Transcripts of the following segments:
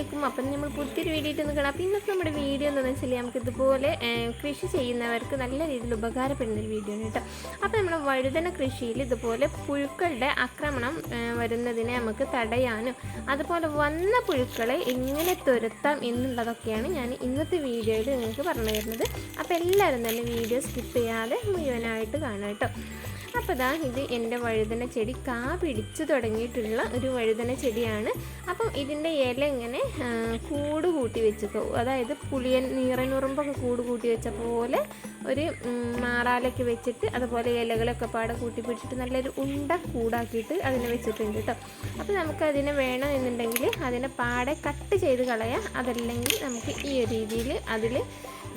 അപ്പം നമ്മൾ പുതിയൊരു വീഡിയോ ഇട്ട് നിൽക്കണം അപ്പം ഇന്നത്തെ നമ്മുടെ വീഡിയോ എന്താണെന്ന് വെച്ചാൽ നമുക്ക് ഇതുപോലെ കൃഷി ചെയ്യുന്നവർക്ക് നല്ല രീതിയിൽ ഉപകാരപ്പെടുന്ന ഒരു വീഡിയോ ആണ് കേട്ടോ. അപ്പോൾ നമ്മുടെ വഴുതന കൃഷിയിൽ ഇതുപോലെ പുഴുക്കളുടെ ആക്രമണം വരുന്നതിനെ നമുക്ക് തടയാനും അതുപോലെ വന്ന പുഴുക്കളെ എങ്ങനെ തുരത്താം എന്നുള്ളതൊക്കെയാണ് ഞാൻ ഇന്നത്തെ വീഡിയോയിൽ നിങ്ങൾക്ക് പറഞ്ഞു തരുന്നത്. അപ്പോൾ എല്ലാവരും തന്നെ വീഡിയോ സ്കിപ്പ് ചെയ്യാതെ മുഴുവനായിട്ട് കാണാം കേട്ടോ. അപ്പോൾ ദാ ഇത് എന്റെ വഴുതന ചെടി കാ പിടിച്ചു തുടങ്ങിയിട്ടുള്ള ഒരു വഴുതന ചെടിയാണ്. അപ്പം ഇതിന്റെ ഇല ഇങ്ങനെ കൂട് കൂട്ടി വെച്ചപ്പോൾ അതായത് പുളിയൻ നീറനുറുമ്പൊക്കെ കൂട് കൂട്ടി വെച്ച പോലെ ഒരു മാറാലൊക്കെ വെച്ചിട്ട് അതുപോലെ ഇലകളൊക്കെ പാടെ കൂട്ടി പിടിച്ചിട്ട് നല്ലൊരു ഉണ്ട കൂടാക്കിയിട്ട് അതിനെ വെച്ചിട്ടുണ്ട് കേട്ടോ അപ്പോൾ നമുക്ക് അതിനെ വേണം എന്നുണ്ടെങ്കിൽ അതിനെ പാടെ കട്ട് ചെയ്ത് കളയാം. അതല്ലെങ്കിൽ നമുക്ക് ഈ ഒരു രീതിയിൽ അതിൽ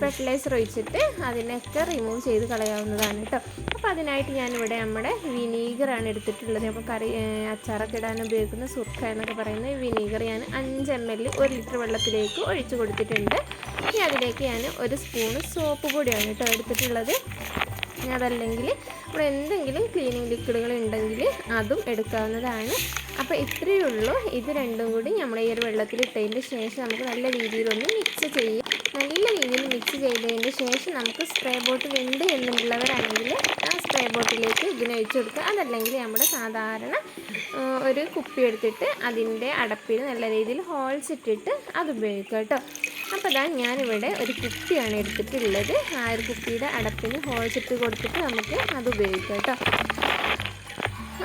ഫെർട്ടിലൈസർ ഒഴിച്ചിട്ട് അതിനൊക്കെ റിമൂവ് ചെയ്ത് കളയാവുന്നതാണ് കേട്ടോ. അപ്പോൾ അതിനായിട്ട് ഞാനിവിടെ നമ്മുടെ വിനീഗറാണ് എടുത്തിട്ടുള്ളത്. അപ്പോൾ കറി അച്ചാറൊക്കെ ഇടാൻ ഉപയോഗിക്കുന്ന സുർക്ക എന്നൊക്കെ പറയുന്ന വിനീഗർ ഞാൻ അഞ്ച് എം എൽ ഒരു ലിറ്റർ വെള്ളത്തിലേക്ക് ഒഴിച്ചു കൊടുത്തിട്ടുണ്ട്. ഇനി അതിലേക്ക് ഞാൻ ഒരു സ്പൂണ് സോപ്പ് പൊടിയാണ് കേട്ടോ എടുത്തിട്ടുള്ളത്. അതല്ലെങ്കിൽ നമ്മൾ എന്തെങ്കിലും ക്ലീനിങ് ലിക്വിഡുകൾ ഉണ്ടെങ്കിൽ അതും എടുക്കാവുന്നതാണ്. അപ്പോൾ ഇത്രയേ ഉള്ളൂ. ഇത് രണ്ടും കൂടി നമ്മൾ ഈ ഒരു വെള്ളത്തിൽ ഇട്ടതിന് ശേഷം നമുക്ക് നല്ല രീതിയിലൊന്ന് മിക്സ് ചെയ്യും നല്ല രീതിയിൽ മിക്സ് ചെയ്തതിന് നമുക്ക് സ്പ്രേ ബോട്ടിൽ ഉണ്ട് എന്നുള്ളവരാണെങ്കിൽ ആ സ്പ്രേ ബോട്ടിലേക്ക് ഇതിനെ ഒഴിച്ചു കൊടുക്കുക. അതല്ലെങ്കിൽ നമ്മുടെ സാധാരണ ഒരു കുപ്പി എടുത്തിട്ട് അതിന്റെ അടപ്പിൽ നല്ല രീതിയിൽ ഹോൾസ് ഇട്ടിട്ട് അത് ഉപയോഗിക്കുക കേട്ടോ. അപ്പോൾ അതാ ഞാനിവിടെ ഒരു കുപ്പിയാണ് എടുത്തിട്ടുള്ളത്. ആ ഒരു കുപ്പിയുടെ അടപ്പിന് ഹോൾസ് ഇട്ട് കൊടുത്തിട്ട് നമുക്ക് അത് ഉപയോഗിക്കാം കേട്ടോ.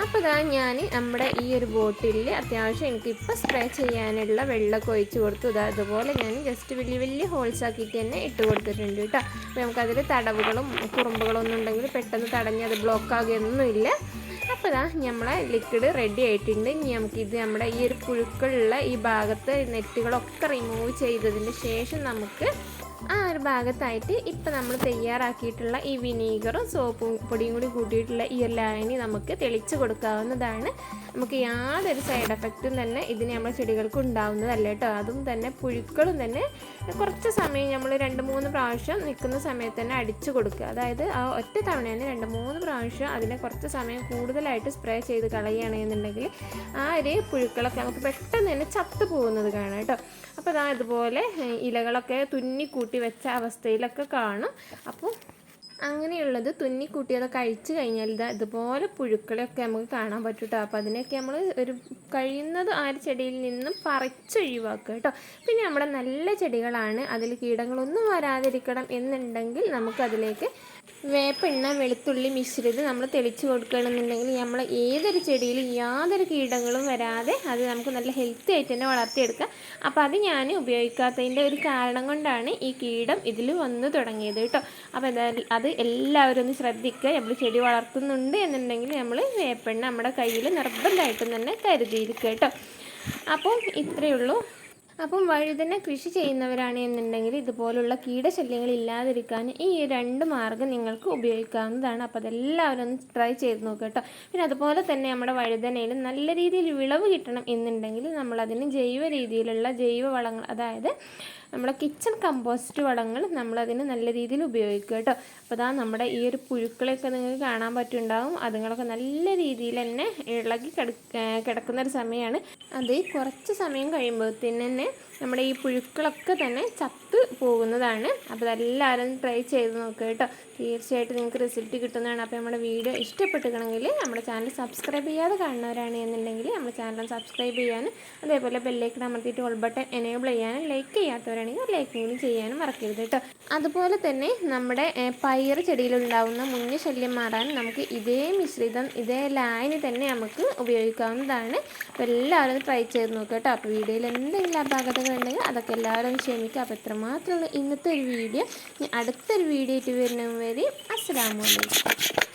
അപ്പോൾ ഇതാ ഞാൻ നമ്മുടെ ഈ ഒരു ബോട്ടിൽ അത്യാവശ്യം എനിക്ക് എനിക്കിപ്പോൾ സ്പ്രേ ചെയ്യാനുള്ള വെള്ളമൊക്കെ ഒഴിച്ച് കൊടുത്തു. ഇതാ അതുപോലെ ഞാൻ ജസ്റ്റ് വലിയ വലിയ ഹോൾസ് ആക്കിയിട്ട് തന്നെ ഇട്ട് കൊടുത്തിട്ടുണ്ട് കേട്ടോ. അപ്പോൾ നമുക്കതിൽ തടവുകളും കുറുമ്പുകളും ഒന്നും ഉണ്ടെങ്കിൽ പെട്ടെന്ന് തടഞ്ഞ് അത് ബ്ലോക്ക് ആകുകയൊന്നുമില്ല അപ്പോൾ ഇതാ നമ്മളെ ലിക്വിഡ് റെഡി ആയിട്ടുണ്ട്. ഇനി നമുക്കിത് നമ്മുടെ ഈ ഒരു പുഴുക്കളുള്ള ഈ ഭാഗത്ത് നെറ്റുകളൊക്കെ റിമൂവ് ചെയ്തതിന് ശേഷം നമുക്ക് ആ ഒരു ഭാഗത്തായിട്ട് ഇപ്പം നമ്മൾ തയ്യാറാക്കിയിട്ടുള്ള ഈ വിനീഗറും സോപ്പും പൊടിയും കൂടി കൂട്ടിയിട്ടുള്ള ഈ ലായനി നമുക്ക് തെളിച്ച് കൊടുക്കാവുന്നതാണ്. നമുക്ക് യാതൊരു സൈഡ് എഫക്റ്റും തന്നെ ഇതിന് നമ്മൾ ചെടികൾക്ക് ഉണ്ടാവുന്നതല്ല കേട്ടോ. അതും തന്നെ പുഴുക്കളും തന്നെ കുറച്ച് സമയം നമ്മൾ രണ്ട് മൂന്ന് പ്രാവശ്യം നിൽക്കുന്ന സമയത്ത് തന്നെ അടിച്ചു കൊടുക്കുക. അതായത് ആ ഒറ്റ തവണ തന്നെ രണ്ട് മൂന്ന് പ്രാവശ്യം അതിനെ കുറച്ച് സമയം കൂടുതലായിട്ട് സ്പ്രേ ചെയ്ത് കളയുകയാണെന്നുണ്ടെങ്കിൽ ആ ഒരു പുഴുക്കളൊക്കെ നമുക്ക് പെട്ടെന്ന് തന്നെ ചത്തു പോകുന്നത് കാണാം കേട്ടോ. അപ്പോൾ അതാ ഇതുപോലെ ഇലകളൊക്കെ തുന്നി കൂട്ടി വെച്ച അവസ്ഥയിലൊക്കെ കാണും. അപ്പോൾ അങ്ങനെയുള്ളത് തുന്നി കുട്ടികളെ കഴിച്ചു കഴിഞ്ഞാൽ ഇതാ ഇതുപോലെ പുഴുക്കളെയൊക്കെ നമുക്ക് കാണാൻ പറ്റും കേട്ടോ അപ്പോൾ അതിനെയൊക്കെ നമ്മൾ ഒരു കഴിയുന്നത് ആ ചെടിയിൽ നിന്നും പറിച്ചൊഴിവാക്കുക കേട്ടോ. പിന്നെ നമ്മുടെ നല്ല ചെടികളാണ്. അതിൽ കീടങ്ങളൊന്നും വരാതിരിക്കണം എന്നുണ്ടെങ്കിൽ നമുക്കതിലേക്ക് വേപ്പെണ്ണ വെളുത്തുള്ളി മിശ്രിത് നമ്മൾ തെളിച്ച് കൊടുക്കണമെന്നുണ്ടെങ്കിൽ നമ്മൾ ഏതൊരു ചെടിയിലും യാതൊരു കീടങ്ങളും വരാതെ അത് നമുക്ക് നല്ല ഹെൽത്തി ആയിട്ട് തന്നെ വളർത്തിയെടുക്കാം. അപ്പോൾ അത് ഞാൻ ഉപയോഗിക്കാത്തതിന്റെ ഒരു കാരണം കൊണ്ടാണ് ഈ കീടം ഇതിൽ വന്നു തുടങ്ങിയത് കേട്ടോ. അപ്പോൾ എന്തായാലും അത് എല്ലാവരും ഒന്ന് ശ്രദ്ധിക്കുക. നമ്മൾ ചെടി വളർത്തുന്നുണ്ട് എന്നുണ്ടെങ്കിൽ നമ്മൾ വേപ്പെണ്ണ നമ്മുടെ കയ്യിൽ നിർബന്ധമായിട്ടും തന്നെ കരുതിയിരിക്കുക കേട്ടോ. അപ്പം ഇത്രയേ ഉള്ളൂ. അപ്പം വഴുതന കൃഷി ചെയ്യുന്നവരാണ് എന്നുണ്ടെങ്കിൽ ഇതുപോലുള്ള കീടശല്യങ്ങൾ ഇല്ലാതിരിക്കാൻ ഈ രണ്ട് മാർഗം നിങ്ങൾക്ക് ഉപയോഗിക്കാവുന്നതാണ്. അപ്പോൾ അതെല്ലാവരും ഒന്ന് ട്രൈ ചെയ്ത് നോക്കുക കേട്ടോ. പിന്നെ അതുപോലെ തന്നെ നമ്മുടെ വഴുതനയിൽ നല്ല രീതിയിൽ വിളവ് കിട്ടണം എന്നുണ്ടെങ്കിൽ നമ്മളതിന് ജൈവ രീതിയിലുള്ള ജൈവ വളങ്ങൾ അതായത് നമ്മുടെ കിച്ചൺ കമ്പോസ്റ്റ് വളങ്ങൾ നമ്മളതിന് നല്ല രീതിയിൽ ഉപയോഗിക്കുക കേട്ടോ. അപ്പോൾ അതാ നമ്മുടെ ഈ ഒരു പുഴുക്കളെയൊക്കെ നിങ്ങൾക്ക് കാണാൻ പറ്റുണ്ടാവും. അതുങ്ങളൊക്കെ നല്ല രീതിയിൽ തന്നെ ഇളകി കിടക്കുന്ന ഒരു സമയമാണ്. അത് കുറച്ച് സമയം കഴിയുമ്പോഴത്തേന് തന്നെ നമ്മുടെ ഈ പുഴുക്കളൊക്കെ തന്നെ ചത്ത് പോകുന്നതാണ്. അപ്പോൾ അതെല്ലാവരും ട്രൈ ചെയ്ത് നോക്കുക കേട്ടോ. തീർച്ചയായിട്ടും നിങ്ങൾക്ക് റിസൾട്ട് കിട്ടുന്നതാണ്. അപ്പോൾ നമ്മുടെ വീഡിയോ ഇഷ്ടപ്പെട്ടിട്ടുണ്ടെങ്കിൽ നമ്മുടെ ചാനൽ സബ്സ്ക്രൈബ് ചെയ്യാതെ കാണുന്നവരാണ് എന്നുണ്ടെങ്കിൽ നമ്മുടെ ചാനൽ സബ്സ്ക്രൈബ് ചെയ്യാനും അതേപോലെ ബെല്ലേക്ക് അമർത്തിയിട്ട് ഓൾ ബട്ടൺ എനേബിൾ ചെയ്യാനും ലൈക്ക് ചെയ്യാത്തവരാണെങ്കിൽ ലൈക്ക് കൂടി ചെയ്യാനും മറക്കരുത് കേട്ടോ. അതുപോലെ തന്നെ നമ്മുടെ പയർ ചെടിയിലുണ്ടാവുന്ന മുഞ്ഞ ശല്യം മാറാൻ നമുക്ക് ഇതേ മിശ്രിതം ഇതേ ലായനി തന്നെ നമുക്ക് ഉപയോഗിക്കാവുന്നതാണ്. അപ്പോൾ എല്ലാവരും ട്രൈ ചെയ്ത് നോക്കുക കേട്ടോ. അപ്പോൾ വീഡിയോയിൽ എന്തെങ്കിലും അപാകതകൾ ഉണ്ടെങ്കിൽ അതൊക്കെ എല്ലാവരും ക്ഷമിക്കുക അപ്പോൾ ഇത്രമാത്രമുള്ള ഇന്നത്തെ ഒരു വീഡിയോ ഇനി അടുത്തൊരു വീഡിയോ ആയിട്ട് വരുന്നവരെ അസ്സാം വലൈക്കും